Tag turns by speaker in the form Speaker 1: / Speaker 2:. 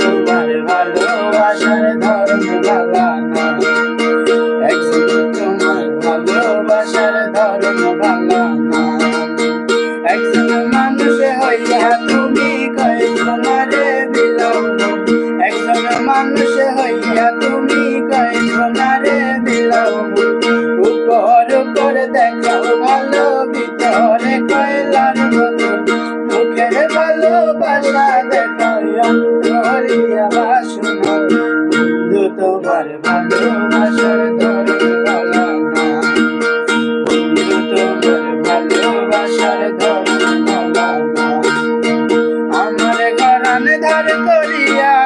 Speaker 1: তোমার ভালোবাসার ধর্ম ভালা ধর্ম ভালা না একজন মানুষ হইয়া তুমি কইছো না রে একজন মানুষ হইয়া তুমি কইছো না রে উপর উপর দেখাও ভালো ভিতরে কয়লার মতো মুখের ভালোবাসা দেখাও অন্তরিয়া বাসনা। তোমার ভালোবাসার ভালোবাসার ঘর আমার ধার করিয়া কার করে দাও